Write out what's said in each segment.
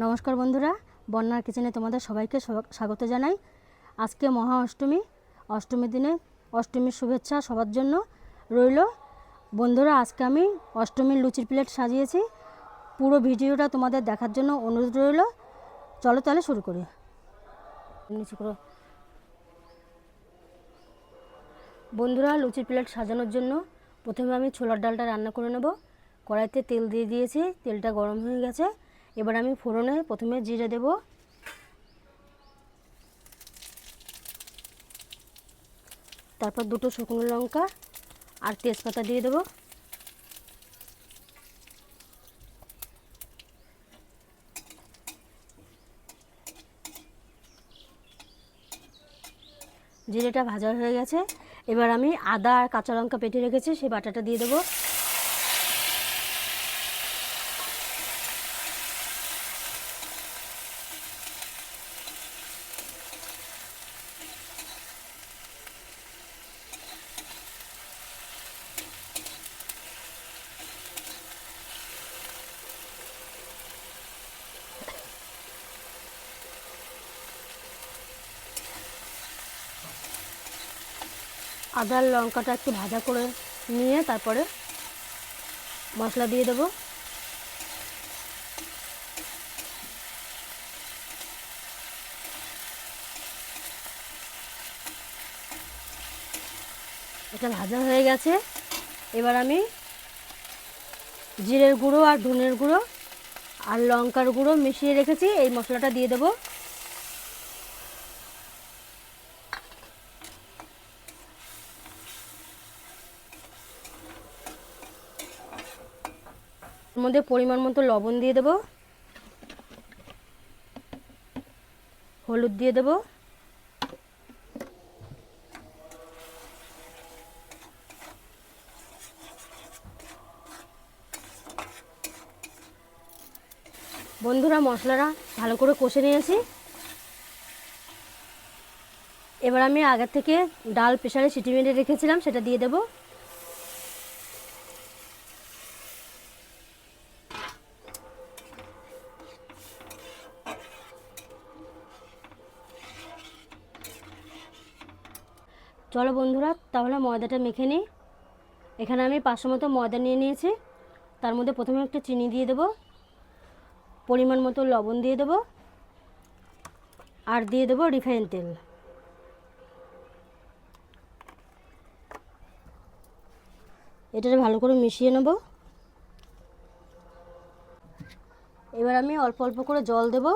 নমস্কার বন্ধুরা, বন্যার কিচেনে তোমাদের সবাইকে স্বা- স্বাগত জানাই। আজকে মহা অষ্টমী অষ্টমীর দিনে অষ্টমীর শুভেচ্ছা সবার জন্য রইল। বন্ধুরা, আজকে আমি অষ্টমীর লুচির প্লেট সাজিয়েছি। পুরো ভিডিওটা তোমাদের দেখার জন্য অনুরোধ রইল। চলো তাহলে শুরু করি। বন্ধুরা, লুচির প্লেট সাজানোর জন্য প্রথমে আমি ছোলার ডালটা রান্না করে নেব। কড়াইতে তেল দিয়ে দিয়েছি, তেলটা গরম হয়ে গেছে। এবার আমি ফোড়নে প্রথমে জিরে দেব। তারপর দুটো শুকনো লঙ্কা আর তেজপাতা দিয়ে দেবো। জিরেটা ভাজা হয়ে গেছে। এবার আমি আদা আর কাঁচা লঙ্কা পেটে রেখেছি সেই বাটাটা দিয়ে দেবো। আদার লঙ্কাটা একটু ভাজা করে নিয়ে তারপরে মশলা দিয়ে দেবো। এটা ভাজা হয়ে গেছে। এবার আমি জিরের গুঁড়ো আর ধনের গুঁড়ো আর লঙ্কার গুঁড়ো মিশিয়ে রেখেছি। এই মশলাটা দিয়ে দেবো। মধ্যে পরিমাণ মতো লবণ দিয়ে দেব। হলুদ দিয়ে দেব। বন্ধুরা, মশলাটা ভালো করে কষে নিয়েছি। এবার আমি আগের থেকে ডাল প্রেশারে সিটি মেরে রেখেছিলাম, সেটা দিয়ে দেবো। চলো বন্ধুরা, তাহলে ময়দাটা মেখে নিই। এখানে আমি পাঁচশো মতো ময়দা নিয়ে নিয়েছি। তার মধ্যে প্রথমে একটু চিনি দিয়ে দেবো, পরিমাণ মতো লবণ দিয়ে দেবো, আর দিয়ে দেবো রিফাইন তেল। এটা ভালো করে মিশিয়ে নেব। এবার আমি অল্প অল্প করে জল দেব,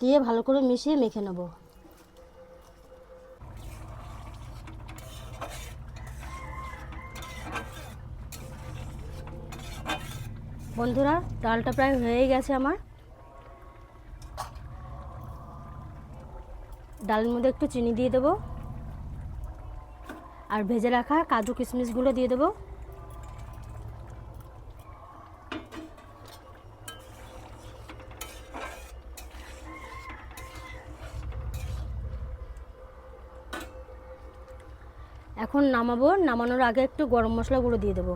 দিয়ে ভালো করে মিশিয়ে মেখে নেব। বন্ধুরা, ডালটা প্রায় হয়ে গেছে আমার। ডালের মধ্যে একটু চিনি দিয়ে দেবো। আর ভেজে রাখা কাজু কিশমিশগুলো দিয়ে দেবো। এখন নামাবো। নামানোর আগে একটু গরম মশলা গুঁড়ো দিয়ে দেবো।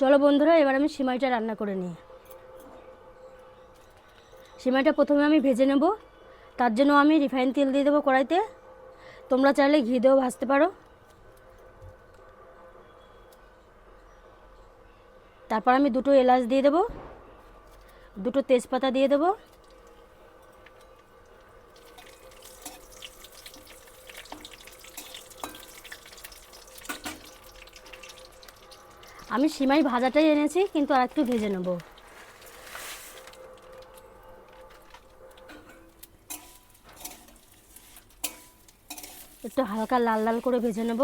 চলো বন্ধুরা, এবার আমি সিমাইটা রান্না করে নিই। সিমাইটা প্রথমে আমি ভেজে নেব। তার জন্য আমি রিফাইন তেল দিয়ে দেবো কড়াইতে। তোমরা চাইলে ঘি দিয়েও ভাজতে পারো। তারপর আমি দুটো এলাচ দিয়ে দেবো। দুটো তেজপাতা দিয়ে দেবো। আমি সিমাই ভাজাটাই এনেছি, কিন্তু আর একটু ভেজে নেব। একটু হালকা লাল লাল করে ভেজে নেব।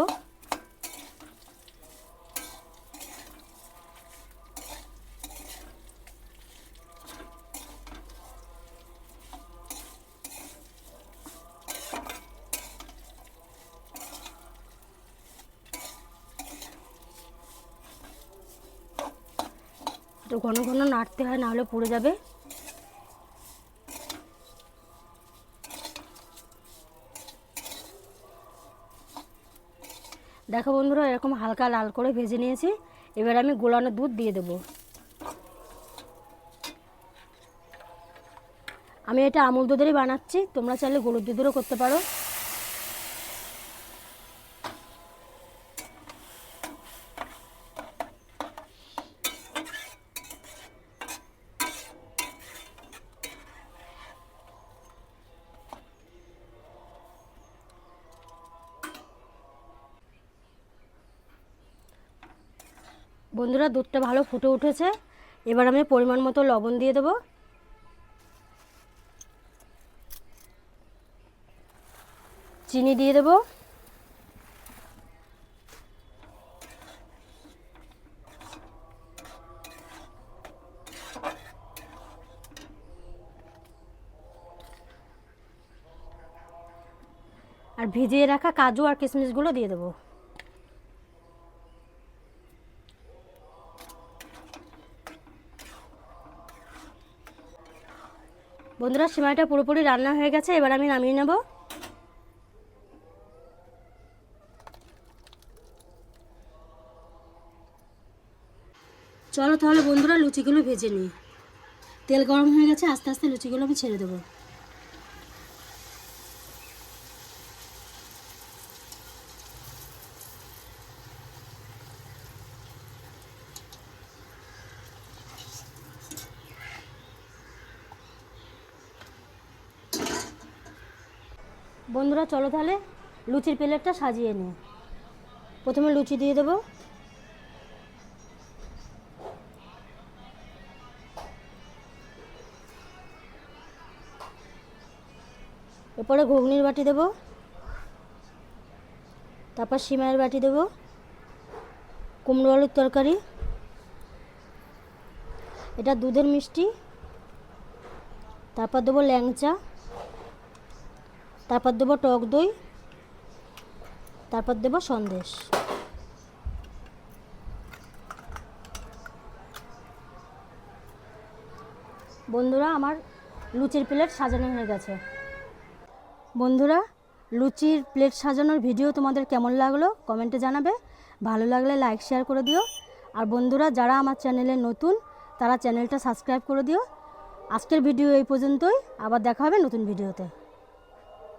একটু ঘন ঘন নাড়তে হয়, নাহলে পুড়ে যাবে। দেখো বন্ধুরা, এরকম হালকা লাল করে ভেজে নিয়েছি। এবার আমি গোলানো দুধ দিয়ে দেবো। আমি এটা আমুল দুধেরই বানাচ্ছি, তোমরা চাইলে গরুর দুধেরও করতে পারো। বন্ধুরা, দুধটা ভালো ফুটে উঠেছে। এবার আমি পরিমাণ মতো লবণ দিয়ে দেবো। চিনি দিয়ে দেবো। আর ভিজিয়ে রাখা কাজু আর কিশমিশগুলো দিয়ে দেবো। বন্ধুরা, সিমাইটা পুরোপুরি রান্না হয়ে গেছে, এবার আমি নামিয়ে নেব। চলো তাহলে বন্ধুরা, লুচিগুলো ভেজে নিই। তেল গরম হয়ে গেছে, আস্তে আস্তে লুচিগুলো আমি ছেড়ে দেবো। বন্ধুরা, চলো তাহলে লুচির প্লেটটা সাজিয়ে নিই। প্রথমে লুচি দিয়ে দেবো। এরপরে ঘুগনির বাটি দেবো। তারপর সিমাইয়ের বাটি দেবো। কুমড়ো আলুর তরকারি। এটা দুধের মিষ্টি। তারপর দেবো ল্যাংচা। তারপর দেবো টক দই, তারপর দেবো সন্দেশ। বন্ধুরা, আমার লুচির প্লেট সাজানো হয়ে গেছে। বন্ধুরা, লুচির প্লেট সাজানোর ভিডিও তোমাদের কেমন লাগল কমেন্টে জানাবে। ভালো লাগলে লাইক, শেয়ার করে দিও। আর বন্ধুরা, যারা আমার চ্যানেলে নতুন, তারা চ্যানেলটা সাবস্ক্রাইব করে দিও। আজকের ভিডিও এই পর্যন্তই। আবার দেখা হবে নতুন ভিডিওতে।